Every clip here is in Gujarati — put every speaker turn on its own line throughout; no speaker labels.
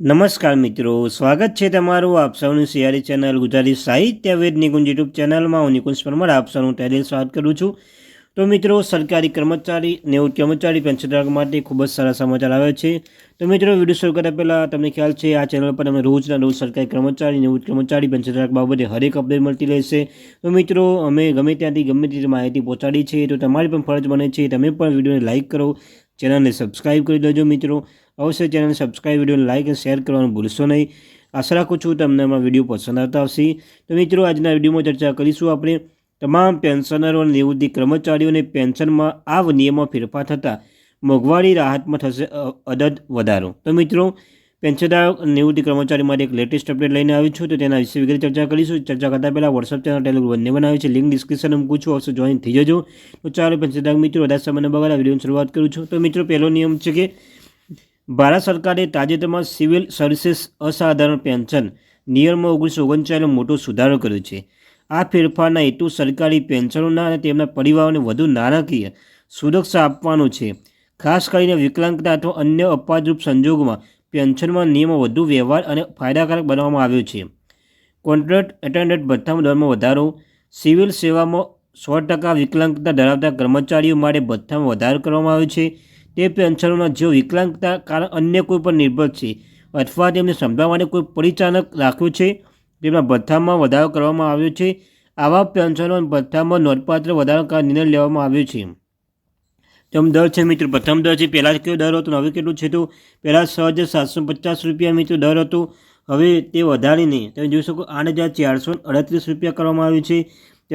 નમસ્કાર મિત્રો, સ્વાગત છે તમારું આપ સૌની સિયારી ચેનલ ગુજરાતી સાહિત્ય વેદ નિકુંજ યુટ્યુબ ચેનલમાં. હું નિકુંજ પરમાર, આપ સૌનું તહેદિલ સ્વાગત કરું છું. તો મિત્રો, સરકારી કર્મચારી નેવું કર્મચારી પેન્શનધારક માટે ખૂબ જ સારા સમાચાર આવે છે. તો મિત્રો, વીડિયો શરૂ કર્યા પહેલાં તમને ખ્યાલ છે, આ ચેનલ પર અમે રોજના રોજ સરકારી કર્મચારી નેવું કર્મચારી પેન્શનધારક બાબતે હરેક અપડેટ મળતી રહેશે. તો મિત્રો, અમે ગમે ત્યાંથી ગમે તે માહિતી પહોંચાડી છે તો તમારી પણ ફરજ બને છે, તમે પણ વિડીયોને લાઇક કરો, ચેનલને સબસ્ક્રાઈબ કરી દેજો મિત્રો. અવશ્ય ચેનલને સબસ્ક્રાઈબ વીડિયો લાઇક અને શેર કરવાનું ભૂલશો નહીં. આશા રાખું છું તમને અમારા વીડિયો પસંદ આવતા હશે. તો મિત્રો, આજના વિડીયોમાં ચર્ચા કરીશું આપણે તમામ પેન્શનરો અને નિવૃત્તિ કર્મચારીઓને પેન્શનમાં આ નિયમમાં ફેરફાર થતાં મોંઘવારી રાહતમાં થશે અદદ વધારો. તો મિત્રો, પેન્શનધારક અને નિવૃત્તિ કર્મચારી માટે એક લેટેસ્ટ અપડેટ લઈને આવ્યું છું. તો તેના વિશે વગેરે ચર્ચા કરીશું. ચર્ચા કરતાં પહેલાં વોટ્સઅપ ચેનલ ટેલિગ્રામ બંને બનાવી છે. લિંક ડિસ્ક્રિપ્શનમાં મૂકું છું. અવશ્ય જોઈન થઈ જજો. તો ચાલો, પેન્શનધારક મિત્રો, વધારે સમયને બગાડા વિડીયોની શરૂઆત કરું છું. તો મિત્રો, પહેલો નિયમ છે કે ભારત સરકારે તાજેતરમાં સિવિલ સર્વિસીસ અસાધારણ પેન્શન નિયમમાં ઓગણીસો ઓગણચાલીસમાં મોટો સુધારો કર્યો છે. આ ફેરફારના હેતુ સરકારી પેન્શનોના અને તેમના પરિવારોને વધુ નાણાકીય સુરક્ષા આપવાનો છે. ખાસ કરીને વિકલાંગતા અથવા અન્ય અપવાદરૂપ સંજોગોમાં પેન્શનમાં નિયમો વધુ વ્યવહાર અને ફાયદાકારક બનાવવામાં આવ્યો છે. કોન્ટ્રાક્ટ એટેન્ડન્ટ ભથ્થામાં દરમાં વધારો, સિવિલ સેવામાં સો ટકા વિકલાંગતા ધરાવતા કર્મચારીઓ માટે ભથ્થામાં વધારો કરવામાં આવ્યો છે. તે પેન્શનોના જેઓ વિકલાંગતા કારણ અન્ય કોઈ પર નિર્ભર છે અથવા તેમને સમજવા માટે કોઈ પરિચાલક રાખ્યો છે, તેમના ભથ્થામાં વધારો કરવામાં આવ્યો છે, આવા પેન્શનો ભથ્થામાં નોંધપાત્ર વધારો કરવા નિર્ણય લેવામાં આવ્યો છે. તેમ દર છે મિત્રો, પ્રથમ દર છે પહેલાં કયો દર હતો હવે કેટલું છે તો પહેલાં છ હજાર સાતસો પચાસ રૂપિયા મિત્રો દર હતો, હવે તે વધારીને તમે જોઈ શકો આઠ હજાર ચારસો અડત્રીસ રૂપિયા કરવામાં આવ્યું છે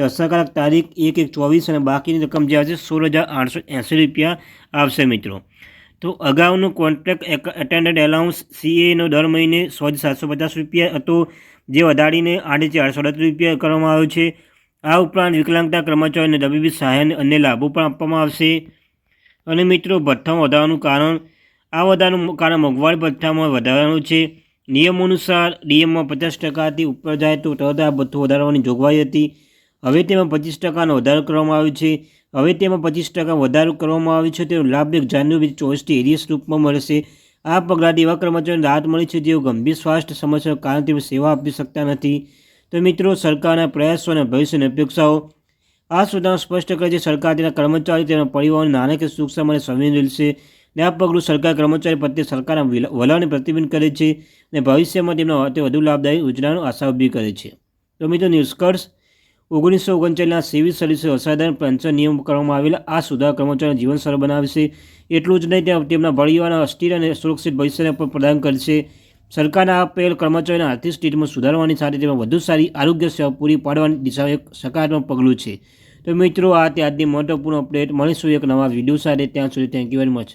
તે અસરકારક તારીખ એક એક ચોવીસ અને બાકીની રકમ જે આવશે સોળ હજાર આઠસો એંસી રૂપિયા આવશે મિત્રો. તો અગાઉનું કોન્ટ્રાક્ટ એટેન્ડન્ટ એલાઉન્સ સીએનો દર મહિને સો સાતસો પચાસ રૂપિયા હતો, જે વધારીને આઠ હજાર ચારસો અડત્રીસ રૂપિયા કરવામાં આવ્યો છે. આ ઉપરાંત વિકલાંગતા કર્મચારીઓને તબીબી સહાય અને અન્ય લાભો પણ આપવામાં આવશે. અને મિત્રો ભથ્થામાં વધારવાનું કારણ, આ વધારાનું કારણ મોંઘવારી ભથ્થામાં વધારવાનું છે. નિયમ અનુસાર ડીએમમાં પચાસ ટકાથી ઉપર જાય તો તરત આ ભથ્થો વધારવાની જોગવાઈ હતી. હવે તેમાં પચીસ ટકાનો વધારો કરવામાં આવ્યો છે. હવે તેમાં પચીસ ટકા વધારો કરવામાં આવ્યો છે, તેનો લાભ એક જાન્યુઆરી ચોવીસથી એરિયસ રૂપમાં મળશે. આ પગલાં એવા કર્મચારીઓને રાહત મળી છે, જેઓ ગંભીર સ્વાસ્થ્ય સમસ્યાઓ કારણે તેઓ સેવા આપી શકતા નથી. તો મિત્રો, સરકારના પ્રયાસો અને ભવિષ્યની અપેક્ષાઓ. આ સુધારો સ્પષ્ટ કરે છે, સરકાર તેના કર્મચારી તેના પરિવારોની નાણાકીય સુરક્ષા માટે સંવેદનશીલ છે ને આ પગલું સરકાર કર્મચારી પ્રત્યે સરકારના વિલ- વલણને પ્રતિબિંબ કરે છે. અને ભવિષ્યમાં તેમના તે વધુ લાભદાયી યોજનાનો આશા ઊભી કરે છે. તો મિત્રો નિષ્કર્ષ ઓગણીસો ઓગણચાલીસના સિવિલ સર્વિસ અસાધારણ પેન્શન નિયમ કરવામાં આવેલા. આ સુધારા કર્મચારીનું જીવન સરળ બનાવશે એટલું જ નહીં ત્યાં તેમના પરિવારના અસ્થિર અને સુરક્ષિત ભવિષ્યને પણ પ્રદાન કરશે સરકારના આ પહેલ કર્મચારીઓના આર્થિક સ્થિતિમાં સુધારવાની સાથે તેમાં વધુ સારી આરોગ્ય સેવા પૂરી પાડવાની દિશા એક સકારાત્મક પગલું છે. તો મિત્રો, આ તે આજની મહત્વપૂર્ણ અપડેટ. મળીશું એક નવા વીડિયો સાથે. ત્યાં સુધી થેન્ક યુ વેરી મચ